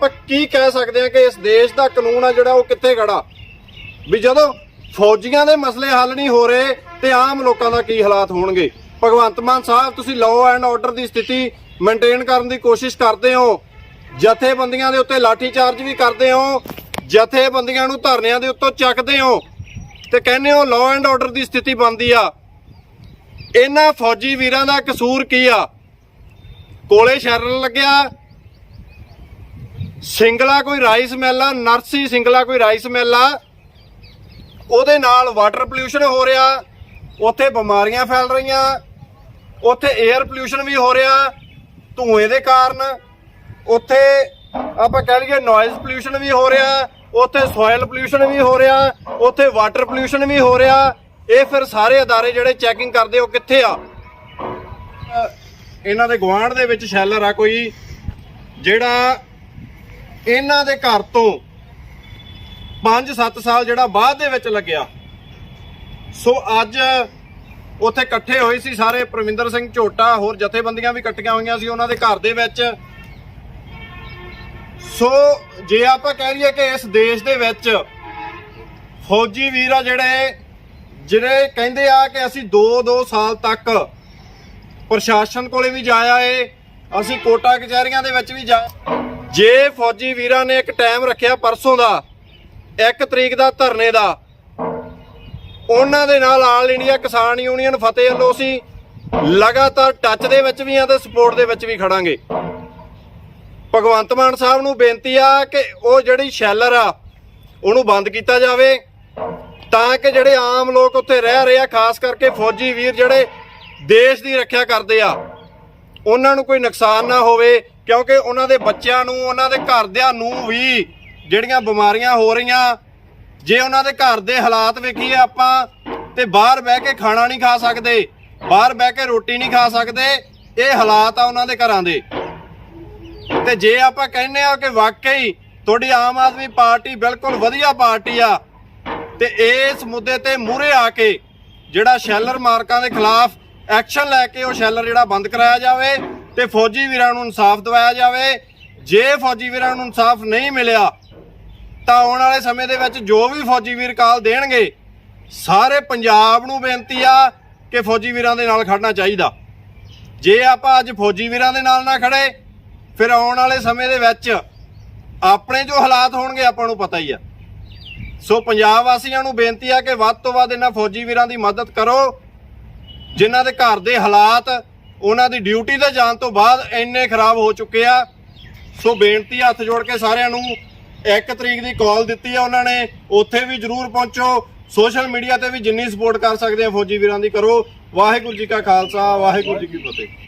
ਆਪਾਂ ਕੀ ਕਹਿ ਸਕਦੇ ਹਾਂ ਕਿ ਇਸ ਦੇਸ਼ ਦਾ ਕਾਨੂੰਨ ਆ ਜਿਹੜਾ ਉਹ ਕਿੱਥੇ ਖੜਾ? ਵੀ ਜਦੋਂ ਫੌਜੀਆਂ ਦੇ ਮਸਲੇ ਹੱਲ ਨਹੀਂ ਹੋ ਰਹੇ ਤੇ ਆਮ ਲੋਕਾਂ ਦਾ ਕੀ ਹਾਲਾਤ ਹੋਣਗੇ? ਭਗਵੰਤ ਮਾਨ ਸਾਹਿਬ, ਤੁਸੀਂ ਲਾਅ ਐਂਡ ਆਰਡਰ ਦੀ ਸਥਿਤੀ ਮੇਨਟੇਨ ਕਰਨ ਦੀ ਕੋਸ਼ਿਸ਼ ਕਰਦੇ ਹੋ। ਜਥੇਬੰਦੀਆਂ ਦੇ ਉੱਤੇ ਲਾਠੀ ਚਾਰਜ ਵੀ ਕਰਦੇ ਹੋ। ਜਥੇਬੰਦੀਆਂ ਨੂੰ ਧਰਨਿਆਂ ਦੇ ਉੱਤੋਂ ਚੱਕਦੇ ਹੋ। ਤੇ ਕਹਿੰਦੇ ਹੋ ਲਾਅ ਐਂਡ ਆਰਡਰ ਦੀ ਸਥਿਤੀ ਬਣਦੀ ਆ। ਇਹਨਾਂ ਫੌਜੀ ਵੀਰਾਂ ਦਾ ਕਸੂਰ ਕੀ ਆ? ਕੋਲੇ ਸ਼ਰਨ ਲੱਗਿਆ। ਸਿੰਗਲਾ ਕੋਈ ਰਾਈਸ ਮਿਲ ਆ, ਨਰਸੀ ਸਿੰਗਲਾ ਕੋਈ ਰਾਈਸ ਮਿਲ ਆ। ਉਹਦੇ ਨਾਲ ਵਾਟਰ ਪੋਲਿਊਸ਼ਨ ਹੋ ਰਿਹਾ, ਉੱਥੇ ਬਿਮਾਰੀਆਂ ਫੈਲ ਰਹੀਆਂ, ਉੱਥੇ 에ਅਰ ਪੋਲਿਊਸ਼ਨ ਵੀ ਹੋ ਰਿਹਾ, ਧੂਏ ਦੇ ਕਾਰਨ। ਉੱਥੇ ਆਪਾਂ ਕਹਿ ਲਈਏ ਨੋਇਜ਼ ਪੋਲਿਊਸ਼ਨ ਵੀ ਹੋ ਰਿਹਾ, ਉੱਥੇ ਸੋਇਲ ਪੋਲਿਊਸ਼ਨ ਵੀ ਹੋ ਰਿਹਾ, ਉੱਥੇ ਵਾਟਰ ਪੋਲਿਊਸ਼ਨ ਵੀ ਹੋ ਰਿਹਾ। ਇਹ ਫਿਰ ਸਾਰੇ ਅਦਾਰੇ ਜਿਹੜੇ ਚੈਕਿੰਗ ਕਰਦੇ, ਉਹ ਕਿੱਥੇ ਆ? ਇਹਨਾਂ ਦੇ ਗੁਆਂਢ ਦੇ ਵਿੱਚ ਸ਼ੈਲਰ ਆ ਕੋਈ, ਜਿਹੜਾ ਇਹਨਾਂ ਦੇ ਘਰ ਤੋਂ 5-7 ਸਾਲ ਜਿਹੜਾ ਬਾਅਦ ਦੇ ਵਿੱਚ ਲੱਗਿਆ। ਸੋ ਅੱਜ ਉੱਥੇ ਇਕੱਠੇ ਹੋਏ ਸੀ ਸਾਰੇ ਪ੍ਰਵਿੰਦਰ ਸਿੰਘ ਝੋਟਾ, ਹੋਰ ਜਥੇਬੰਦੀਆਂ ਵੀ ਇਕੱਠੀਆਂ ਹੋਈਆਂ ਸੀ ਉਹਨਾਂ ਦੇ ਘਰ ਦੇ ਵਿੱਚ। ਸੋ ਜੇ ਆਪਾਂ ਕਹਿ ਲਈਏ ਕਿ ਇਸ ਦੇਸ਼ ਦੇ ਵਿੱਚ ਫੌਜੀ ਵੀਰ ਆ ਜਿਹੜੇ ਜਿਹੜੇ ਕਹਿੰਦੇ ਆ ਕਿ ਅਸੀਂ 2-2 ਸਾਲ ਤੱਕ ਪ੍ਰਸ਼ਾਸਨ ਕੋਲੇ ਵੀ ਜਾਇਆ ਏ, ਅਸੀਂ ਕੋਟਾ ਕਚਹਿਰੀਆਂ ਦੇ ਵਿੱਚ ਵੀ ਜਾ ਜੇ ਫੌਜੀ ਵੀਰਾਂ ਨੇ ਇੱਕ ਟਾਈਮ ਰੱਖਿਆ ਪਰਸੋਂ ਦਾ, ਇੱਕ ਤਰੀਕ ਦਾ ਧਰਨੇ ਦਾ, ਉਹਨਾਂ ਦੇ ਨਾਲ ਆਲ ਇੰਡੀਆ ਕਿਸਾਨ ਯੂਨੀਅਨ ਫਤਿਹ ਵੱਲੋਂ ਸੀ ਲਗਾਤਾਰ ਟੱਚ ਦੇ ਵਿੱਚ ਵੀ ਆ ਤੇ ਸਪੋਰਟ ਦੇ ਵਿੱਚ ਵੀ ਖੜਾਂਗੇ। ਭਗਵੰਤ ਮਾਨ ਸਾਹਿਬ ਨੂੰ ਬੇਨਤੀ ਆ ਕਿ ਉਹ ਜਿਹੜੀ ਸ਼ੈਲਰ ਆ, ਉਹਨੂੰ ਬੰਦ ਕੀਤਾ ਜਾਵੇ, ਤਾਂ ਕਿ ਜਿਹੜੇ ਆਮ ਲੋਕ ਉੱਥੇ ਰਹਿ ਰਹੇ ਆ, ਖਾਸ ਕਰਕੇ ਫੌਜੀ ਵੀਰ ਜਿਹੜੇ ਦੇਸ਼ ਦੀ ਰੱਖਿਆ ਕਰਦੇ ਆ, ਉਹਨਾਂ ਨੂੰ ਕੋਈ ਨੁਕਸਾਨ ਨਾ ਹੋਵੇ। ਕਿਉਂਕਿ ਉਹਨਾਂ ਦੇ ਬੱਚਿਆਂ ਨੂੰ, ਉਹਨਾਂ ਦੇ ਘਰਦਿਆਂ ਨੂੰ ਵੀ ਜਿਹੜੀਆਂ ਬਿਮਾਰੀਆਂ ਹੋ ਰਹੀਆਂ, ਜੇ ਉਹਨਾਂ ਦੇ ਘਰ ਦੇ ਹਾਲਾਤ ਵੇਖੀਏ ਆਪਾਂ, ਤੇ ਬਾਹਰ ਬਹਿ ਕੇ ਖਾਣਾ ਨਹੀਂ ਖਾ ਸਕਦੇ, ਬਾਹਰ ਬਹਿ ਕੇ ਰੋਟੀ ਨਹੀਂ ਖਾ ਸਕਦੇ, ਇਹ ਹਾਲਾਤ ਆ ਉਹਨਾਂ ਦੇ ਘਰਾਂ ਦੇ। ਤੇ ਜੇ ਆਪਾਂ ਕਹਿੰਦੇ ਆ ਕਿ ਵਾਕਈ ਤੁਹਾਡੀ ਆਮ ਆਦਮੀ ਪਾਰਟੀ ਬਿਲਕੁਲ ਵਧੀਆ ਪਾਰਟੀ ਆ, ਤੇ ਇਸ ਮੁੱਦੇ ਤੇ ਮੂਹਰੇ ਆ ਕੇ ਜਿਹੜਾ ਸ਼ੈਲਰ ਮਾਰਕਾਂ ਦੇ ਖਿਲਾਫ ਐਕਸ਼ਨ ਲੈ ਕੇ ਉਹ ਸ਼ੈਲਰ ਜਿਹੜਾ ਬੰਦ ਕਰਾਇਆ ਜਾਵੇ ਤੇ ਫੌਜੀ ਵੀਰਾਂ ਨੂੰ ਇਨਸਾਫ ਦਿਵਾਇਆ ਜਾਵੇ। ਜੇ ਫੌਜੀ ਵੀਰਾਂ ਨੂੰ ਇਨਸਾਫ ਨਹੀਂ ਮਿਲਿਆ, ਤਾਂ ਆਉਣ ਵਾਲੇ ਸਮੇਂ ਦੇ ਵਿੱਚ ਜੋ ਵੀ ਫੌਜੀ ਵੀਰ ਕਾਲ ਦੇਣਗੇ, ਸਾਰੇ ਪੰਜਾਬ ਨੂੰ ਬੇਨਤੀ ਆ ਕਿ ਫੌਜੀ ਵੀਰਾਂ ਦੇ ਨਾਲ ਖੜਨਾ ਚਾਹੀਦਾ। ਜੇ ਆਪਾਂ ਅੱਜ ਫੌਜੀ ਵੀਰਾਂ ਦੇ ਨਾਲ ਨਾ ਖੜੇ, ਫਿਰ ਆਉਣ ਵਾਲੇ ਸਮੇਂ ਦੇ ਵਿੱਚ ਆਪਣੇ ਜੋ ਹਾਲਾਤ ਹੋਣਗੇ ਆਪਾਂ ਨੂੰ ਪਤਾ ਹੀ ਆ। ਸੋ ਪੰਜਾਬ ਵਾਸੀਆਂ ਨੂੰ ਬੇਨਤੀ ਆ ਕਿ ਵੱਧ ਤੋਂ ਵੱਧ ਇਹਨਾਂ ਫੌਜੀ ਵੀਰਾਂ ਦੀ ਮਦਦ ਕਰੋ, ਜਿਨ੍ਹਾਂ ਦੇ ਘਰ ਦੇ ਹਾਲਾਤ ਉਹਨਾਂ ਦੀ ਡਿਊਟੀ ਤੇ ਜਾਣ ਤੋਂ ਬਾਅਦ ਇੰਨੇ ਖਰਾਬ ਹੋ ਚੁੱਕੇ ਆ। ਸੋ ਬੇਨਤੀ ਹੱਥ ਜੋੜ ਕੇ ਸਾਰਿਆਂ ਨੂੰ ਇੱਕ ਤਰੀਕ ਦੀ ਕਾਲ ਦਿੱਤੀ ਆ ਉਹਨਾਂ ਨੇ। ਉੱਥੇ ਵੀ ਜਰੂਰ ਪਹੁੰਚੋ। ਸੋਸ਼ਲ ਮੀਡੀਆ ਤੇ ਵੀ ਜਿੰਨੀ ਸਪੋਰਟ ਕਰ ਸਕਦੇ ਆ ਫੌਜੀ ਵੀਰਾਂ ਦੀ ਕਰੋ। ਵਾਹਿਗੁਰੂ ਜੀ ਕਾ ਖਾਲਸਾ, ਵਾਹਿਗੁਰੂ ਜੀ ਕੀ ਫਤਿਹ।